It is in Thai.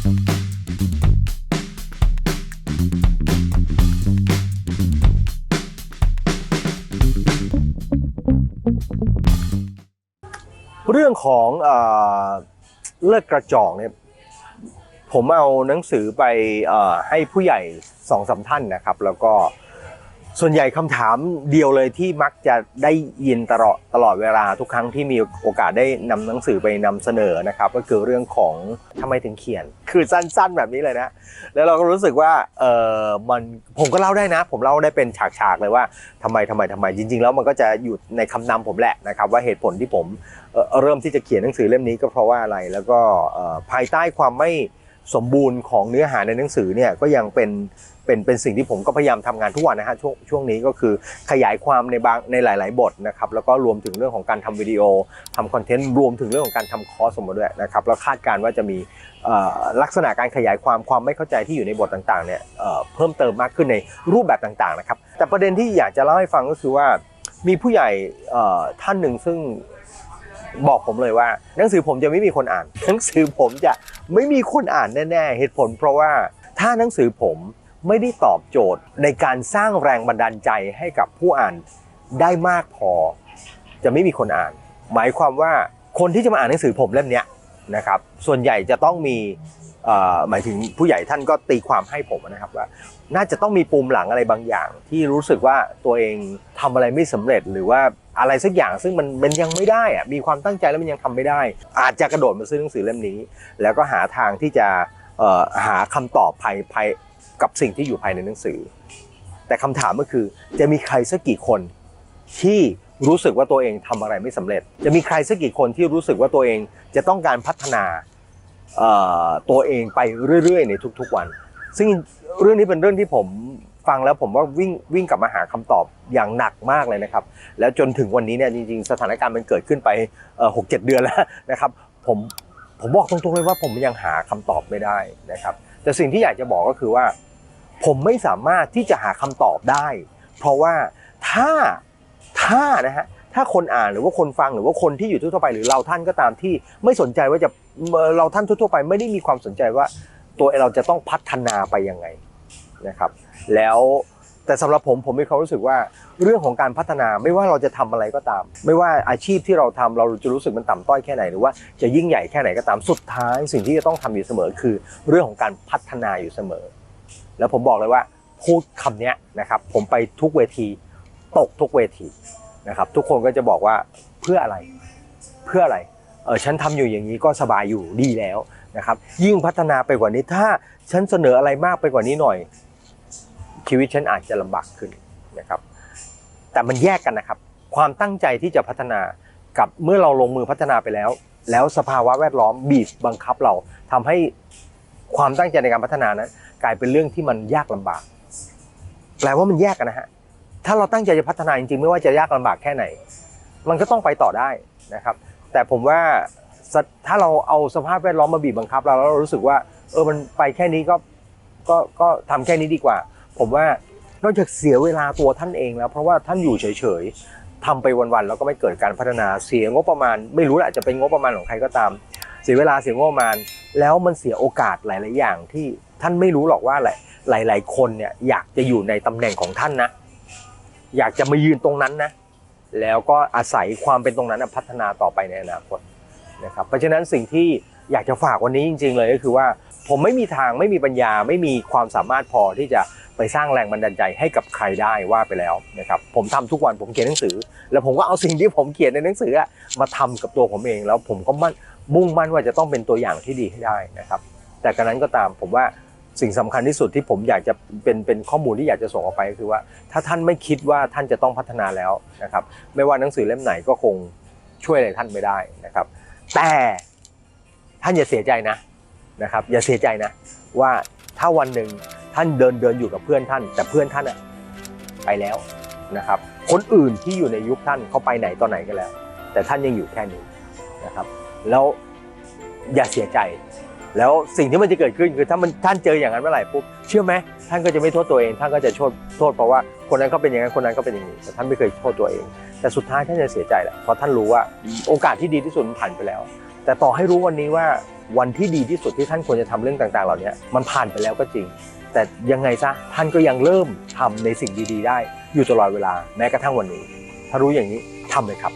เรื่องของเอ่อเลิกกระจอกเนี่ยผมเอาหนังสือไปอให้ผู้ใหญ่สองสามท่านนะครับ แล้วก็ ส่วนใหญ่คำถามเดียวเลยที่มักจะได้ยินตลอดตลอดเวลาทุกครั้งที่มีโอกาสได้นำหนังสือไปนำเสนอนะครับ ก็คือเรื่องของทำไมถึงเขียน คือสั้นๆแบบนี้เลยนะ แล้วเราก็รู้สึกว่าเออมันผมก็เล่าได้นะ ผมเล่าได้เป็นฉากๆเลยว่าทำไมทำไมทำไมจริง ๆ แล้วมันก็จะอยู่ในคำนำผมแหละนะครับ ว่าเหตุผลที่ผมเเริ่มที่จะเขียนหนังสือเล่มนี้ก็เพราะว่าอะไร แล้วก็ภายใต้ความไม่ สมบูรณ์ของเนื้อหาในหนังสือเนี่ยก็ยังเป็นเป็นเป็นสิ่งที่ผมก็พยายามทำงานทุกวันนะฮะช่วงช่วงนี้ก็คือขยายความในบางในหลาย ๆ บทนะครับแล้วก็รวมถึงเรื่องของการทำวิดีโอทำคอนเทนต์รวมถึงเรื่องของการทำคอร์สสมมติด้วยนะครับแล้วคาดการณ์ว่าจะมีลักษณะการขยายความความไม่เข้าใจที่อยู่ในบทต่างๆเนี่ยเพิ่มเติมมากขึ้นในรูปแบบต่างๆนะครับแต่ประเด็นที่อยากจะเล่าให้ฟังก็คือว่ามีผู้ใหญ่ท่านหนึ่งซึ่ง บอกผมเลยว่า หนังสือผมจะไม่มีคนอ่าน หนังสือผมจะไม่มีคนอ่านแน่ๆ เหตุผล เพราะว่าถ้าหนังสือผมไม่ได้ตอบโจทย์ในการสร้างแรงบันดาลใจให้กับผู้อ่านได้มากพอ จะไม่มีคนอ่าน หมายความว่าคนที่จะมาอ่านหนังสือผมเล่มนี้นะครับส่วนใหญ่จะต้องมี หมายถึงผู้ใหญ่ท่านก็ตีความให้ผมนะครับว่า น่าจะต้องมีปุ่มหลังอะไรบางอย่าง ที่รู้สึกว่าตัวเองทำอะไรไม่สำเร็จหรือว่าอะไรสักอย่างซึ่งมันมันยังไม่ได้อะมีความตั้งใจแล้วมันยังทำไม่ได้ อาจจะกระโดดมาซื้อหนังสือเล่มนี้ แล้วก็หาทางที่จะหาคำตอบภายภายกับสิ่งที่อยู่ภายในหนังสือ แต่คำถามก็คือจะมีใครสักกี่คนที่รู้สึกว่าตัวเองทำอะไรไม่สำเร็จ จะมีใครสักกี่คนที่รู้สึกว่าตัวเองจะต้องการพัฒนา ตัวเองไปเรื่อยๆ ในทุกๆวัน ซึ่งเรื่องนี้เป็นเรื่องที่ผมฟังแล้วผมว่าวิ่งวิ่งกลับมาหาคำตอบอย่างหนักมากเลยนะครับ แล้วจนถึงวันนี้เนี่ยจริงๆ สถานการณ์มันเกิดขึ้นไปหกเจ็ดเดือนแล้วนะครับผมผมบอกตรงๆเลยว่าผมยังหาคำตอบไม่ได้นะครับ แต่สิ่งที่อยากจะบอกก็คือว่า ผมไม่สามารถที่จะหาคำตอบได้ เพราะว่าถ้าถ้านะฮะถ้าคนอ่านหรือว่าคนฟังหรือว่าคนที่อยู่ทั่วไปหรือเราท่านก็ตามที่ไม่สนใจว่าจะ เราท่านทั่วๆไปไม่ได้มีความสนใจว่าตัวเราจะต้องพัฒนาไปยังไงนะครับ แล้วแต่สำหรับผมผมมีความรู้สึกว่าเรื่องของการพัฒนาไม่ว่าเราจะทำอะไรก็ตาม ไม่ว่าอาชีพที่เราทำเราจะรู้สึกมันต่ำต้อยแค่ไหนหรือว่าจะยิ่งใหญ่แค่ไหนก็ตามสุดท้าย สิ่งที่จะต้องทำอยู่เสมอคือ เรื่องของการพัฒนาอยู่เสมอ แล้วผมบอกเลยว่าพูดคำนี้นะครับผมไปทุกเวทีตกทุกเวทีนะครับทุกคนก็จะบอกว่าเพื่ออะไรเพื่ออะไร ออฉันทำอยู่อย่างนี้ก็สบายอยู่ดีแล้วนะครับ ยิ่งพัฒนาไปกว่านี้ถ้าฉันเสนออะไรมากไปกว่านี้หน่อย ชีวิตฉันอาจจะลำบากขึ้นนะครับ แต่มันแยกกันนะครับ ความตั้งใจที่จะพัฒนากับเมื่อเราลงมือพัฒนาไปแล้ว แล้วสภาวะแวดล้อมบีบบังคับเราทำให้ความตั้งใจในการพัฒนานั้นกลายเป็นเรื่องที่มันยากลำบาก แปลว่ามันแยกกันนะฮะถ้าเราตั้งใจจะพัฒนาจริงๆ ไม่ว่าจะยากลำบากแค่ไหน มันก็ต้องไปต่อได้นะครับ แต่ผมว่าถ้าเราเอาสภาพแวดล้อมมาบีบบังคับเราแล้วเรารู้สึกว่า เออมันไปแค่นี้ก็ก็ก็ทำแค่นี้ดีกว่า ผมว่านอกจากเสียเวลาตัวท่านเองแล้ว เพราะว่าท่านอยู่เฉยๆทำไปวันๆแล้วก็ไม่เกิดการพัฒนาเสียงบประมาณ ไม่รู้แหละจะเป็นงบประมาณของใครก็ตาม เสียเวลาเสียงบประมาณ แล้วมันเสียโอกาสหลายๆอย่างที่ท่านไม่รู้หรอกว่าหลายหลายๆคนเนี่ยอยากจะอยู่ในตำแหน่งของท่านนะ อยากจะมายืนตรงนั้นนะ แล้วก็อาศัยความเป็นตรงนั้นพัฒนาต่อไปในอนาคตนะครับเพราะฉะนั้นสิ่งที่อยากจะฝากวันนี้จริง ๆ เลยก็คือว่าผมไม่มีทางไม่มีปัญญาไม่มีความสามารถพอที่จะไปสร้างแรงบันดาลใจให้กับใครได้ว่าไปแล้วนะครับผมทำทุกวันผมเขียนหนังสือ แล้วผมก็เอาสิ่งที่ผมเขียนในหนังสือมาทำกับตัวผมเองแล้วผมก็มั่นมุ่งมั่นว่าจะต้องเป็นตัวอย่างที่ดีให้ได้นะครับแต่กระนั้นก็ตามผมว่า สิ่งสำคัญที่สุดที่ผมอยากจะเป็นเป็นข้อมูลที่อยากจะส่งออกไปก็คือว่า ถ้าท่านไม่คิดว่าท่านจะต้องพัฒนาแล้วนะครับ ไม่ว่าหนังสือเล่มไหนก็คงช่วยอะไรท่านไม่ได้นะครับ แต่ท่านอย่าเสียใจนะนะครับ อย่าเสียใจนะว่าถ้าวันหนึ่งท่านเดินเดินอยู่กับเพื่อนท่าน แต่เพื่อนท่านอะไปแล้วนะครับ คนอื่นที่อยู่ในยุคท่านเขาไปไหนตอนไหนก็แล้ว แต่ท่านยังอยู่แค่นี้นะครับ แล้วอย่าเสียใจ แล้วสิ่งที่มันจะเกิดขึ้นคือถ้ามันท่านเจออย่างนั้นเมื่อไหร่ปุ๊บเชื่อไหมท่านก็จะไม่โทษตัวเอง ท่านก็จะโทษโทษเพราะว่าคนนั้นเขาเป็นอย่างนั้นคนนั้นก็เป็นอย่างนี้แต่ท่านไม่เคยโทษตัวเอง แต่สุดท้ายท่านจะเสียใจแหละเพราะท่านรู้ว่าโอกาสที่ดีที่สุดมันผ่านไปแล้ว แต่ต่อให้รู้วันนี้ว่าวันที่ดีที่สุดที่ท่านควรจะทำเรื่องต่าง ๆ เหล่านี้มันผ่านไปแล้วก็จริง แต่ยังไงซะท่านก็ยังเริ่มทำในสิ่งดี ๆ ได้ อยู่ตลอดเวลาแม้กระทั่งวันนี้ ถ้ารู้อย่างนี้ทำเลยครับ